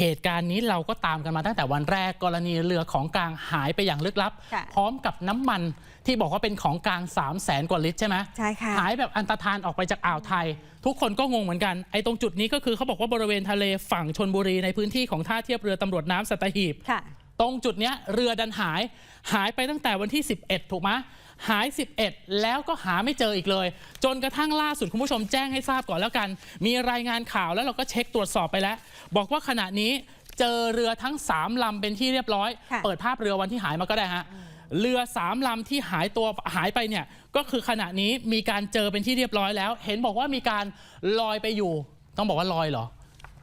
เหตุการณ์นี้เราก็ตามกันมาตั้งแต่วันแรกกรณีเรือของกลางหายไปอย่างลึกลับ ค่ะพร้อมกับน้ำมันที่บอกว่าเป็นของกลาง 3 0 0แสนกว่าลิตรใช่ไหมใช่ค่ะ หายแบบอันตรธานออกไปจากอ่าวไทย ทุกคนก็งงเหมือนกันไอ้ตรงจุดนี้ก็คือเขาบอกว่าบริเวณทะเลฝั่งชนบุรีในพื้นที่ของท่าเทียบเรือตำรวจน้ำสัตหีบ ค่ะ ตรงจุดเนี้ยเรือดันหายหายไปตั้งแต่วันที่ 11 ถูกไหม หาย 11 แล้วก็หาไม่เจออีกเลย จนกระทั่งล่าสุดคุณผู้ชมแจ้งให้ทราบก่อนแล้วกัน มีรายงานข่าวแล้วเราก็เช็คตรวจสอบไปแล้ว บอกว่าขณะนี้เจอเรือทั้ง 3ลำเป็นที่เรียบร้อยค่ะเปิดภาพเรือวันที่หายมาก็ได้ฮะเรือ3ลำที่หายตัวหายไปเนี่ยก็คือขณะนี้มีการเจอเป็นที่เรียบร้อยแล้ว เห็นบอกว่ามีการลอยไปอยู่ ต้องบอกว่าลอยเหรอ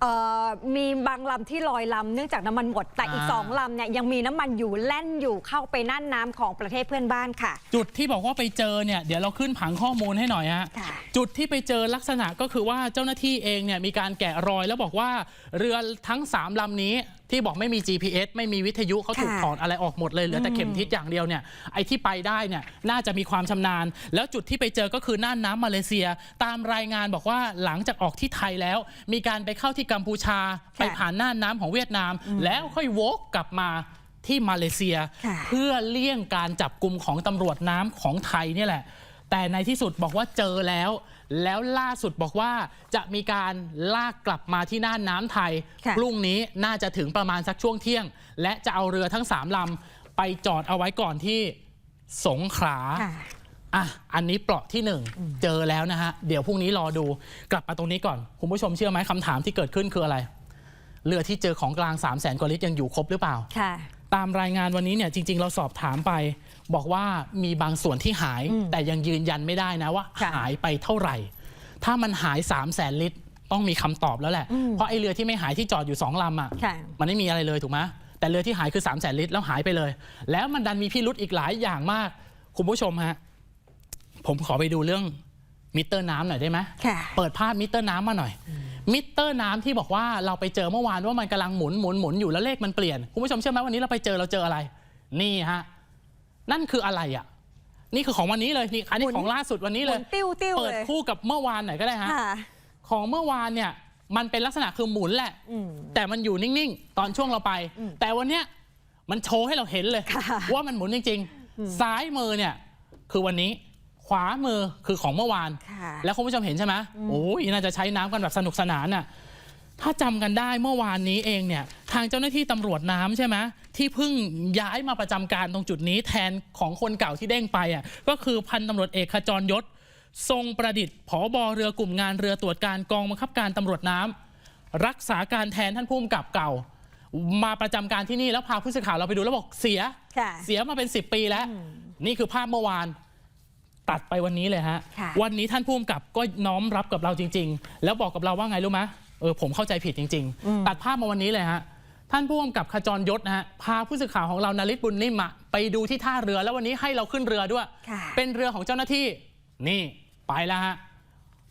เอ่อมีบางลำที่ลอยลำเนื่องจากน้ำมันหมด แต่อีกอ่า สองลำเนี่ยยังมีน้ำมันอยู่แล่นอยู่เข้าไปน่านน้ำของประเทศเพื่อนบ้านค่ะ จุดที่บอกว่าไปเจอเนี่ยเดี๋ยวเราขึ้นผังข้อมูลให้หน่อยฮะค่ะ จุดที่ไปเจอลักษณะก็คือว่าเจ้าหน้าที่เองเนี่ยมีการแกะรอยแล้วบอกว่าเรือทั้ง3ลำนี้ ที่บอกไม่มี GPS ไม่มีวิทยุเขาถูกค่ะถอดอะไรออกหมดเลยเหลือแต่เข็มทิศอย่างเดียวเนี่ยไอ้ที่ไปได้เนี่ยน่าจะมีความชำนาญ แล้วจุดที่ไปเจอก็คือน่านน้ำมาเลเซีย ตามรายงานบอกว่าหลังจากออกที่ไทยแล้ว มีการไปเข้าที่กัมพูชาไปผ่านน่านน้ำของเวียดนาม แล้วค่อยวกกลับมาที่มาเลเซียค่ะเพื่อเลี่ยงการจับกลุ่มของตำรวจน้ำของไทยเนี่ยแหละ แต่ในที่สุดบอกว่าเจอแล้ว แล้วล่าสุดบอกว่าจะมีการลากกลับมาที่น่านน้ำไทย ค่ะ พรุ่งนี้น่าจะถึงประมาณสักช่วงเที่ยง และจะเอาเรือทั้ง3ลำไปจอดเอาไว้ก่อนที่สงขลา ค่ะ อะ อันนี้เปราะที่หนึ่งเจอแล้วนะฮะ เดี๋ยวพรุ่งนี้รอดู กลับมาตรงนี้ก่อน คุณผู้ชมเชื่อไหมคำถามที่เกิดขึ้นคืออะไร เรือที่เจอของกลาง 3 0 0แสนกว่าลิตรยังอยู่ครบหรือเปล่า ค่ะ ตามรายงานวันนี้เนี่ยจริง ๆ เราสอบถามไป บอกว่ามีบางส่วนที่หาย แต่ยังยืนยันไม่ได้นะว่าค่ะหายไปเท่าไหร่ ถ้ามันหาย3 0 0แสนลิตร ต้องมีคำตอบแล้วแหละ เพราะไอ้เรือที่ไม่หายที่จอดอยู่ 2ลำอะค่ะมันไม่มีอะไรเลยถูกไหมแต่เรือที่หายคือ3 0 0แสนลิตรแล้วหายไปเลย แล้วมันดันมีพิรุธอีกหลายอย่างมาก คุณผู้ชมฮะผมขอไปดูเรื่องมิเตอร์น้ำหน่อยได้ไหมค่ะเปิดภาพมิเตอร์น้ำมาหน่อย มิเตอร์น้ำที่บอกว่าเราไปเจอเมื่อวานว่ามันกำลังหมุนหมุนหมุนอยู่แล้วเลขมันเปลี่ยนคุณผู้ชมเชื่อไหมวันนี้เราไปเจอเราเจออะไร นี่ฮะนั่นคืออะไรอะ นี่คือของวันนี้เลยนี่อันนี้หมุนของล่าสุดวันนี้หเลมุยนติ้วติ้วเปิดเลยคู่กับเมื่อวานหน่อยก็ได้ฮะค่ะของเมื่อวานเนี่ยมันเป็นลักษณะคือหมุนแหละอืมแต่มันอยู่นิ่งๆ ตอนช่วงเราไปอืมแต่วันเนี้ยมันโชว์ให้เราเห็นเลยค่ะว่ามันหมุนจริงๆ ซ้ายมือเนี่ยคือวันนี้ ขวามือคือของเมื่อวาน ค่ะ แล้วคุณผู้ชมเห็นใช่ไหมโอ้ยน่าจะใช้น้ำกันแบบสนุกสนานน่ะ ถ้าจำกันได้เมื่อวานนี้เองเนี่ย ทางเจ้าหน้าที่ตำรวจน้ำใช่ไหมที่เพิ่งย้ายมาประจำการตรงจุดนี้แทนของคนเก่าที่เด้งไปอะก็คือพันตำรวจเอกขจรยศ ทรงประดิษฐ์ผอบอเรือกลุ่มงานเรือตรวจการกองบังคับการตำรวจน้ำรักษาการแทนท่านผู้กำกับเก่า มาประจำการที่นี่แล้วพาผู้สื่อข่าวเราไปดูแล้วบอกเสีย ค่ะ เสียมาเป็น 10 ปีแล้ว นี่คือภาพเมื่อวาน ตัดไปวันนี้เลยฮะ ค่ะ วันนี้ท่านผู้กำกับก็น้อมรับกับเราจริง ๆ แล้วบอกกับเราว่าไงรู้ไหมเออผมเข้าใจผิดจริง ๆ ตัดภาพมาวันนี้เลยฮะ ท่านผู้กำกับขจรยศนะฮะ พาผู้สื่อข่าวของเรานาริศบุญนิ่มอะไปดูที่ท่าเรือแล้ววันนี้ให้เราขึ้นเรือด้วย ค่ะ เป็นเรือของเจ้าหน้าที่ นี่ไปแล้วฮะ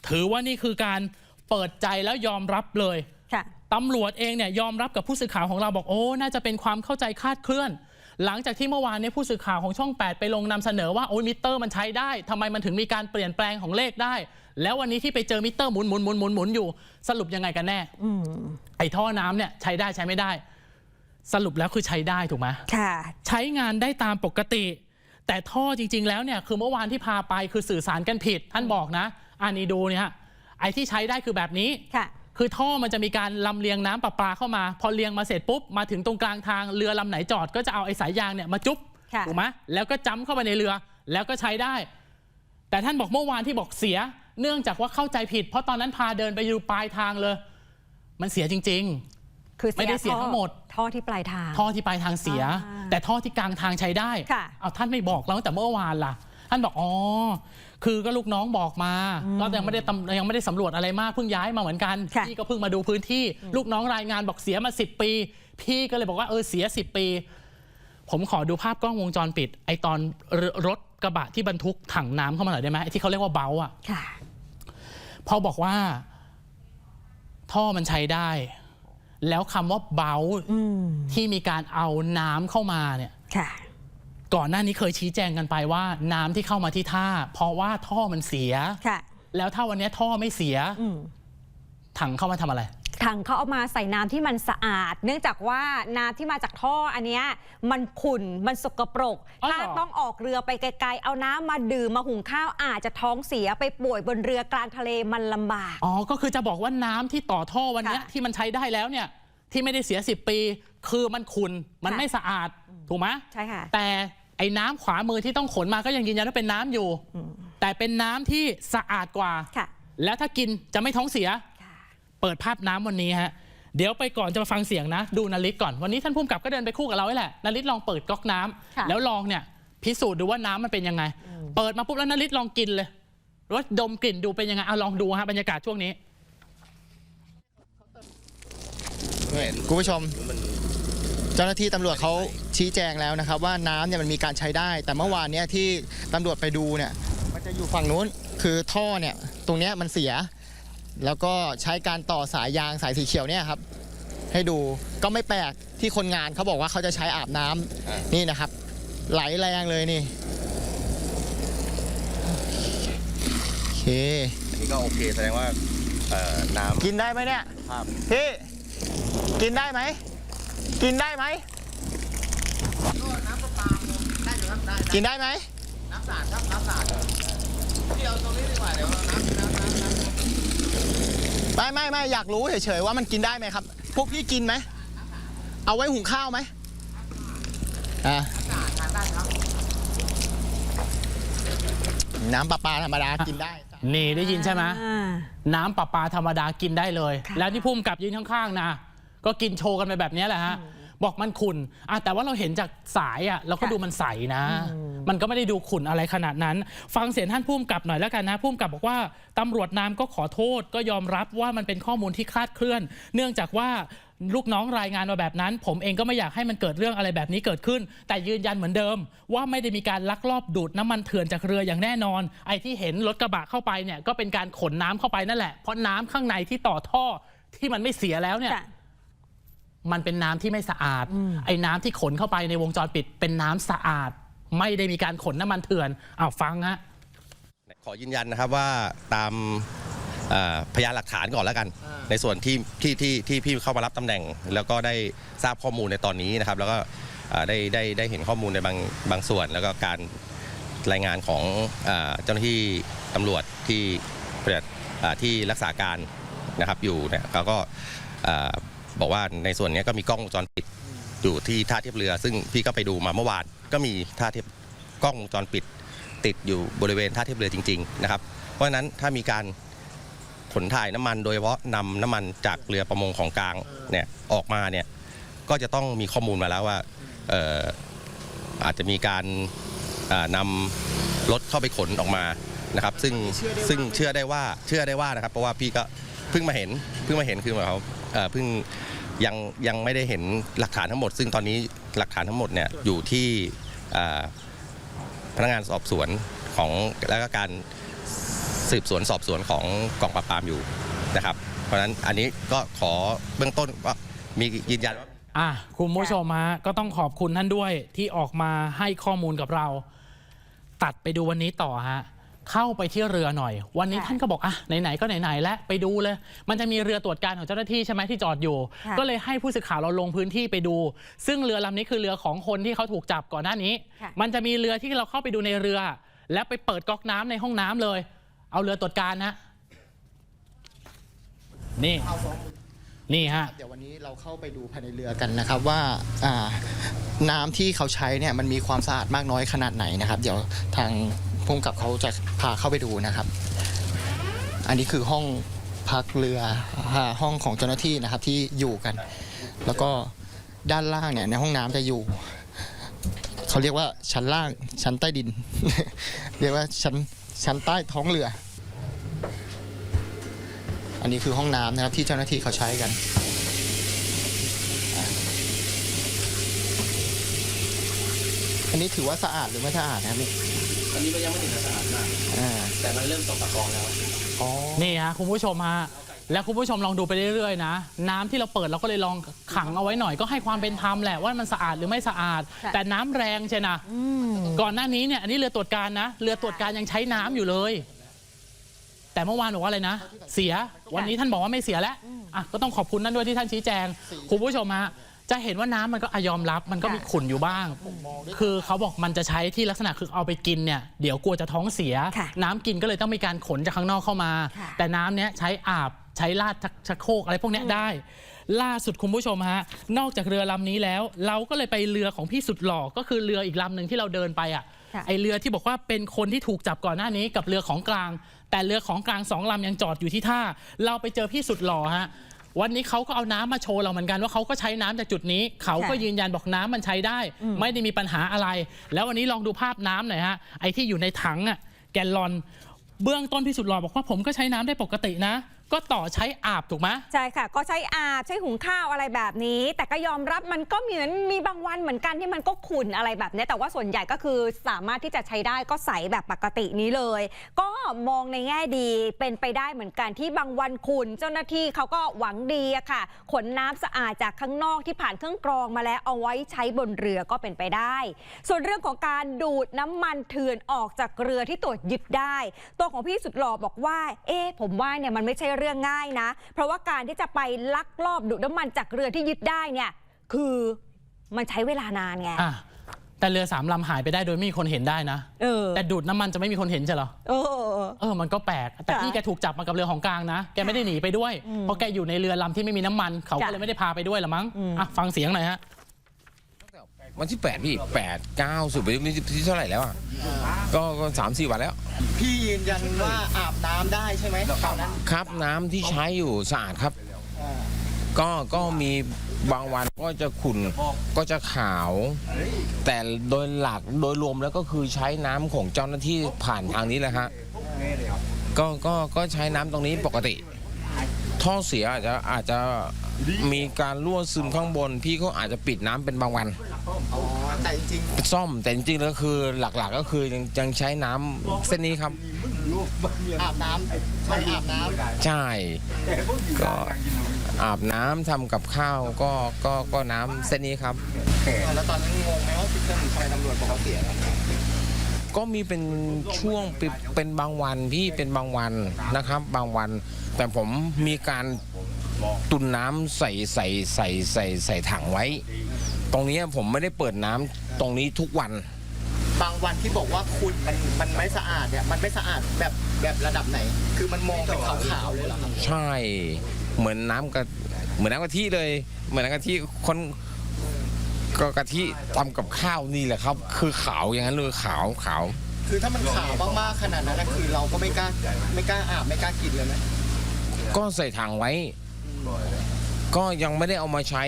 ถือว่านี่คือการเปิดใจแล้วยอมรับเลย ค่ะ ตำรวจเองเนี่ยยอมรับกับผู้สื่อข่าวของเราบอกโอ้ น่าจะเป็นความเข้าใจคลาดเคลื่อน หลังจากที่เมื่อวานเนี้ผู้สื่อข่าวของช่อง 8 ไปลงนำเสนอว่าโอ้ยมิเตอร์มันใช้ได้ทำไมมันถึงมีการเปลี่ยนแปลงของเลขได้ แล้ววันนี้ที่ไปเจอมิเตอร์หมุนหมุนหมุนหมุนหมุนอยู่ สรุปยังไงกันแน่อืมไอ้ท่อน้ำเนี่ยใช้ได้ใช้ไม่ได้ สรุปแล้วคือใช้ได้ถูกไหมค่ะ ใช้งานได้ตามปกติ แต่ท่อจริง ๆ แล้วเนี่ยคือเมื่อวานที่พาไปคือสื่อสารกันผิด ท่านบอกนะอันนี้ดูเนี่ยฮะไอ้ที่ใช้ได้คือแบบนี้ ค่ะคือท่อมันจะมีการลำเลียงน้ำประปาเข้ามา พอเลียงมาเสร็จปุ๊บมาถึงตรงกลางทางเรือลำไหนจอดก็จะเอาไอ้สายยางเนี่ยมาจุ๊บค่ะถูกไหมแล้วก็จ้ำเข้าไปในเรือแล้วก็ใช้ได้ แต่ท่านบอกเมื่อวานที่บอกเสีย เนื่องจากว่าเข้าใจผิด เพราะตอนนั้นพาเดินไปอยู่ปลายทางเลย มันเสียจริงคือไม่ได้เสียทั้งหมด ท่อที่ปลายทางๆท่อที่ปลายทางเสียอ่าแต่ท่อที่กลางทางใช้ได้ค่ะเอาท่านไม่บอกเราตั้งแต่เมื่อวานล่ะ ท่านบอกอ๋อคือก็ลูกน้องบอกมาก็ยังไม่ได้ตำยังไม่ได้สำรวจอะไรมากเพิ่งย้ายมาเหมือนกัน ค่ะ พี่ก็เพิ่งมาดูพื้นที่ ลูกน้องรายงานบอกเสียมา 10 ปี พี่ก็เลยบอกว่าเออเสีย 10 ปี ผมขอดูภาพกล้องวงจรปิด ไอตอนรรถกระบะที่บรรทุกถังน้ำเข้ามาหน่อยได้ไหมไอที่เขาเรียกว่าเบลอะ ค่ะ พอบอกว่า ท่อมันใช้ได้ แล้วคำว่าเบลอืม ที่มีการเอาน้ำเข้ามาเนี่ย ค่ะ ก่อนหน้านี้เคยชี้แจงกันไปว่าน้ำที่เข้ามาที่ท่า เพราะว่าท่อมันเสียค่ะแล้วถ้าวันนี้ท่อไม่เสียอืมถังเข้ามาทำอะไรทถังเขาเอามาใส่น้ำที่มันสะอาด เนื่องจากว่าน้ำที่มาจากท่ออันเนี้ยมันขุ่นมันสกปรกอ๋อเหรอถ้าต้องออกเรือไปไกลๆ เอาน้ำมาดื่มมาหุงข้าวอาจจะท้องเสียไปป่วยบนเรือ กลางทะเลมันลำบาก อ๋อ ก็คือจะบอกว่าน้ำที่ต่อท่อวันเนี้ยค่ะที่มันใช้ได้แล้วเนี่ย ที่ไม่ได้เสีย 10 ปี คือมันขุนมันค่ะไม่สะอาดถูกไหมใช่ค่ะ แต่ไอ้น้ำขวามือที่ต้องขนมาก็ยังยืนยันว่าเป็นน้ำอยู่ แต่เป็นน้ำที่สะอาดกว่าค่ะแล้วถ้ากินจะไม่ท้องเสียค่ะเปิดภาพน้ำวันนี้ฮะ เดี๋ยวไปก่อนจะมาฟังเสียงนะ ดูนาริศก่อน วันนี้ท่านผู้กำกับก็เดินไปคู่กับเราไว้แหละนาริศลองเปิดก๊อกน้ำค่ะแล้วลองเนี่ยพิสูจน์ดูว่าน้ำมันเป็นยังไง เปิดมาปุ๊บแล้วนาริศลองกินเลยรสดมกลิ่นดูเป็นยังไงเอาลองดูฮะบรรยากาศช่วงนี้ คุณผู้ชม เจ้าหน้าที่ตำรวจเขาชี้แจงแล้วนะครับ ว่าน้ำเนี่ยมันมีการใช้ได้ แต่เมื่อวานเนี่ยที่ตำรวจไปดูเนี่ย มันจะอยู่ฝั่งนู้นคือท่อเนี่ยตรงเนี้ยมันเสีย แล้วก็ใช้การต่อสายยางสายสีเขียวเนี่ยครับ ให้ดูก็ไม่แปลกที่คนงานเขาบอกว่าเขาจะใช้อาบน้ำนี่นะครับ ไหลแรงเลยนี่โอเคอันนี้ก็โอเคแสดงว่าเอ่อน้ำกินได้ไหมเนี่ยครับพี่ กินได้ไหม กินได้ไหม กินได้ไหม น้ำสาดครับน้ำสาดพี่เอาตรงนี้ดีกว่าเดี๋ยวน้ำน้ำน้ำไม่ไม่ไม่อยากรู้เฉยๆว่ามันกินได้ไหมครับ พวกพี่กินไหม เอาไว้หุงข้าวไหมอ่าน้ำประปาธรรมดากินได้ นี่ได้ยินใช่ไหมอ่า น้ำประปาธรรมดากินได้เลย ค่ะ แล้วที่พุ่มกับยืนข้างๆนะ ก็กินโชว์กันไปแบบนี้แหละฮะบอกมันขุนอะแต่ว่าเราเห็นจากสายอะเราก็ค่ะดูมันใสนะ มันก็ไม่ได้ดูขุนอะไรขนาดนั้น ฟังเสียงท่านพุ่มกับหน่อยแล้วกันนะพุ่มกับบอกว่าตำรวจน้ำก็ขอโทษก็ยอมรับว่ามันเป็นข้อมูลที่คลาดเคลื่อน เนื่องจากว่าลูกน้องรายงานมาแบบนั้น ผมเองก็ไม่อยากให้มันเกิดเรื่องอะไรแบบนี้เกิดขึ้น แต่ยืนยันเหมือนเดิม ว่าไม่ได้มีการลักลอบดูดน้ำมันเถื่อนจากเรืออย่างแน่นอน ไอ้ที่เห็นรถกระบะเข้าไปเนี่ยก็เป็นการขนน้ำเข้าไปนั่นแหละเพราะน้ำข้างในที่ต่อท่อที่มันไม่เสียแล้วเนี่ยค่ะ มันเป็นน้ำที่ไม่สะอาด ไอ้น้ำที่ขนเข้าไปในวงจรปิด เป็นน้ำสะอาด ไม่ได้มีการขนน้ำมันเถื่อนอ้าวฟังฮะขอยืนยันนะครับว่าตามเอ่อพยานหลักฐานก่อนแล้วกัน ในส่วนที่ที่ที่ที่พี่เข้ามารับตำแหน่ง แล้วก็ได้ทราบข้อมูลในตอนนี้นะครับ แล้วก็เอ่อได้ได้ได้เห็นข้อมูลในบางบางส่วน แล้วก็การรายงานของเอ่อเจ้าหน้าที่ตำรวจที่ปฏิบัติเอ่อที่รักษาการนะครับอยู่เนี่ยเขาก็เอ่อ บอกว่าในส่วนนี้ก็มีกล้องวงจรปิดอยู่ที่ท่าเทียบเรือ ซึ่งพี่ก็ไปดูมาเมื่อวานก็มีท่าเทียบกล้องวงจรปิด ติดอยู่บริเวณท่าเทียบเรือจริงๆนะครับเพราะฉะนั้นถ้ามีการขนถ่ายน้ำมันโดยเฉพาะนำน้ำมันจากเรือประมงของกลางเนี่ยออกมาเนี่ยก็จะต้องมีข้อมูลมาแล้วว่าเอ่อาจจะมีการานำรถเข้าไปขนออกมานะครับ ซึ่งซึ่งเชื่อได้ว่าเชื่อได้ว่านะครับ เพราะว่าพี่ก็เพิ่งมาเห็นเพิ่งมาเห็นคือหมายควา เอ่อเพิ่งยังยังไม่ได้เห็นหลักฐานทั้งหมด ซึ่งตอนนี้หลักฐานทั้งหมดเนี่ยอยู่ที่อ่าพนักงานสอบสวนของและก็การสืบสวนสอบสวนของกองปราบปรามอยู่นะครับ เพราะฉะนั้นอันนี้ก็ขอเบื้องต้นว่ามียืนยันว่าอะคุณผู้ชมฮะก็ต้องขอบคุณท่านด้วยที่ออกมาให้ข้อมูลกับเรา ตัดไปดูวันนี้ต่อฮะ เข้าไปที่เรือหน่อย วันนี้ค่ะท่านก็บอกอะไหนๆก็ไหนๆแล้วไปดูเลย มันจะมีเรือตรวจการของเจ้าหน้าที่ใช่ไหมที่จอดอยู่ค่ะก็เลยให้ผู้สื่อข่าวเราลงพื้นที่ไปดู ซึ่งเรือลำนี้คือเรือของคนที่เขาถูกจับก่อนหน้านี้ค่ะมันจะมีเรือที่เราเข้าไปดูในเรือ แล้วไปเปิดก๊อกน้ำในห้องน้ำเลย เอาเรือตรวจการนะนี่นี่ฮะเดี๋ยววันนี้เราเข้าไปดูภายในเรือกันนะครับว่าอ่าน้ำที่เขาใช้เนี่ยมันมีความสะอาดมากน้อยขนาดไหนนะครับ เดี๋ยวทาง ภูมิกับเขาจะพาเข้าไปดูนะครับ อันนี้คือห้องพักเรือห้องของเจ้าหน้าที่นะครับที่อยู่กัน แล้วก็ด้านล่างเนี่ยในห้องน้ำจะอยู่เขาเรียกว่าชั้นล่างชั้นใต้ดิน เรียกว่าชั้นชั้นใต้ท้องเรือ อันนี้คือห้องน้ำนะครับที่เจ้าหน้าที่เขาใช้กันอันนี้ถือว่าสะอาดหรือไม่สะอาดนะครับนี่ อันนี้ก็ยังไม่ถึงสะอาดมาก อ่าแต่มันเริ่มตกตะกอนแล้ว อ๋อนี่ฮะคุณผู้ชมฮะแล้วคุณผู้ชมลองดูไปเรื่อยๆนะ น้ำที่เราเปิดเราก็เลยลองขังเอาไว้หน่อยก็ให้ความเป็นธรรมแหละว่ามันสะอาดหรือไม่สะอาด ค่ะ แต่น้ำแรงใช่นะ อืม ก่อนหน้านี้เนี่ยอันนี้เรือตรวจการนะ เรือตรวจการยังใช้น้ำอยู่เลย แต่เมื่อวานบอกว่าอะไรนะ เสียวันนี้ท่านบอกว่าไม่เสียแล้วอะก็ต้องขอบคุณนั่นด้วยที่ท่านชี้แจงคุณผู้ชมฮะ จะเห็นว่าน้ำมันก็อะยอมรับมันก็มีขุ่นอยู่บ้าง คือเขาบอกมันจะใช้ที่ลักษณะคือเอาไปกินเนี่ยเดี๋ยวกลัวจะท้องเสีย ค่ะน้ำกินก็เลยต้องมีการขนจากข้างนอกเข้ามา ค่ะ แต่น้ำเนี้ยใช้อาบใช้ลาดชักโครกอะไรพวกเนี้ยได้ ล่าสุดคุณผู้ชมฮะนอกจากเรือลำนี้แล้ว เราก็เลยไปเรือของพี่สุดหล่อก็คือเรืออีกลำหนึ่งที่เราเดินไปอะค่ะ ไอเรือที่บอกว่าเป็นคนที่ถูกจับก่อนหน้านี้กับเรือของกลาง แต่เรือของกลางสองลำยังจอดอยู่ที่ท่า เราไปเจอพี่สุดหล่อฮะ วันนี้เขาก็เอาน้ำมาโชว์เราเหมือนกันว่าเขาก็ใช้น้ำจากจุดนี้ เขาก็ค่ะยืนยันบอกน้ำมันใช้ได้ ไม่ได้มีปัญหาอะไร แล้ววันนี้ลองดูภาพน้ำหน่อยฮะไอที่อยู่ในถังอะแกลลอนเบื้องต้นพี่สุดหล่อบอกว่าผมก็ใช้น้ำได้ปกตินะ ก็ต่อใช้อาบถูกไหมใช่ค่ะ ก็ใช้อาบใช้หุงข้าวอะไรแบบนี้ แต่ก็ยอมรับมันก็เหมือนมีบางวันเหมือนกันที่มันก็ขุ่นอะไรแบบนี้แต่ว่าส่วนใหญ่ก็คือสามารถที่จะใช้ได้ก็ใสแบบปกตินี้เลย ก็มองในแง่ดีเป็นไปได้เหมือนกันที่บางวันขุ่นเจ้าหน้าที่เขาก็หวังดีอะค่ะ ขนน้ำสะอาดจากข้างนอกที่ผ่านเครื่องกรองมาแล้วเอาไว้ใช้บนเรือก็เป็นไปได้ ส่วนเรื่องของการดูดน้ำมันเถื่อนออกจากเรือที่ตรวจยึดได้ ตัวของพี่สุดหล่อบอกว่า เอ๊ผมว่าเนี่ยมันไม่ใช่เรื่องง่ายนะ เพราะว่าการที่จะไปลักลอบดูดน้ำมันจากเรือที่ยึดได้เนี่ยคือมันใช้เวลานานไงอะแต่เรือสามลำหายไปได้โดยไม่มีคนเห็นได้นะ เออแต่ดูดน้ำมันจะไม่มีคนเห็นใช่เหรอ เออ เออ มันก็แปลก แต่ค่ะพี่แกถูกจับมากับเรือของกลางนะ แกไม่ได้หนีไปด้วย เพราะแกอยู่ในเรือลำที่ไม่มีน้ำมัน เขาก็จ้ะเลยไม่ได้พาไปด้วยละมั้ง อะ ฟังเสียงหน่อยฮะ วันที่8พี่8 9สุดไปนี่ที่เท่าไหร่แล้วอะก็ก็สามสี่วันแล้ว พี่ยืนยันว่าอาบน้ำได้ใช่ไหมตอนนั้นครับน้ำที่ใช้อยู่สะอาดครับอ่าก็ก็มีบางวันก็จะขุ่นก็จะขาว แต่โดยหลักโดยรวมแล้วก็คือใช้น้ำของเจ้าหน้าที่ผ่านทางนี้แหละฮะก็ก็ก็ใช้น้ำตรงนี้ปกติ ท่อเสียอาจจะอาจจะมีการรั่วซึมข้างบน พี่ก็อาจจะปิดน้ำเป็นบางวันอ๋อแต่จริงซ่อมแต่จริงๆแล้วคือหลักๆก็คือยังยังใช้น้ำเส้นนี้ครับ ๆอาบน้ำใช้อาบน้ำใช่ ก็อาบน้ำทำกับข้าวก็ก็ก็น้ำเส้นนี้ครับแล้วตอนนั้นงงไหมว่าพี่เครื่องทำไมตำรวจบอกเขาเสีย ก็มีเป็นช่วงเป็นเป็นบางวันพี่เป็นบางวันนะครับ บางวัน แต่ผมมีการตุนน้ำใส่ใส่ใส่ใส่ใส่ถังไว้ ตรงนี้ผมไม่ได้เปิดน้ำตรงนี้ทุกวัน บางวันที่บอกว่าคุณมันมันไม่สะอาดเนี่ยมันไม่สะอาดแบบแบบระดับไหน คือมันมองเป็นขาวๆเลยเหรอครับใช่เหมือนน้ำกะเหมือนน้ำกะทิเลย เหมือนน้ำกะทิคน ก็กะทิทำกับข้าวนี่แหละครับ คือขาวอย่างนั้นเลยขาวขาว คือถ้ามันขาวมากๆขนาดนั้นนะคือเราก็ไม่กล้าไม่กล้าอาบไม่กล้ากินเลยไหมก็ใส่ถังไว้ ก็ยังไม่ได้เอามาใช้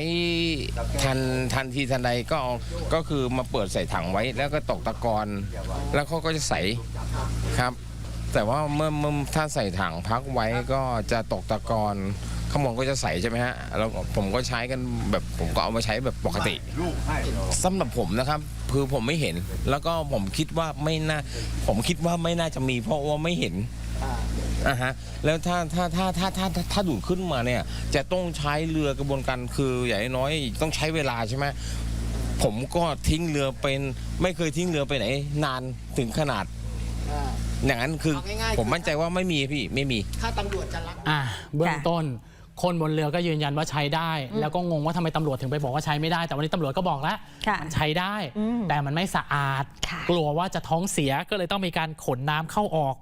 ทันทันทีทันใดก็เอาก็คือมาเปิดใส่ถังไว้ แล้วก็ตกตะกอนแล้วเขาก็จะใสครับ แต่ว่าเมื่อเมื่อถ้าใส่ถังพักไว้ก็จะตกตะกอน ข้างบนก็จะใสใช่ไหมฮะแล้วผมก็ใช้กันแบบผมก็เอามาใช้แบบปกติสำหรับผมนะครับคือผมไม่เห็น แล้วก็ผมคิดว่าไม่น่า ผมคิดว่าไม่น่าจะมี เพราะว่าไม่เห็นอ่าอ่าฮะแล้วถ้าถ้าถ้าถ้าถ้าถ้าถ้าดูดขึ้นมาเนี่ย จะต้องใช้เรือกระบวนการคืออย่างน้อยๆต้องใช้เวลาใช่ไหมผมก็ทิ้งเรือเป็นไม่เคยทิ้งเรือไปไหน นานถึงขนาดอ่าอย่างนั้นคือเอาง่ายๆผมมั่นใจว่าไม่มีพี่ไม่มี ถ้าตำรวจจะรักอะเบื้องค่ะต้น คนบนเรือก็ยืนยันว่าใช้ได้ แล้วก็งงว่าทำไมตำรวจถึงไปบอกว่าใช้ไม่ได้ แต่วันนี้ตำรวจก็บอกแล้วค่ะมันใช้ได้ อืมแต่มันไม่สะอาด ค่ะ กลัวว่าจะท้องเสียก็เลยต้องมีการขนน้ำเข้าออก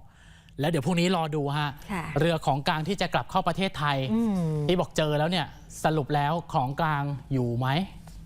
แล้วเดี๋ยวพรุ่งนี้รอดูฮะ ค่ะเรือของกลางที่จะกลับเข้าประเทศไทย อืม ที่บอกเจอแล้วเนี่ยสรุปแล้วของกลางอยู่ไหม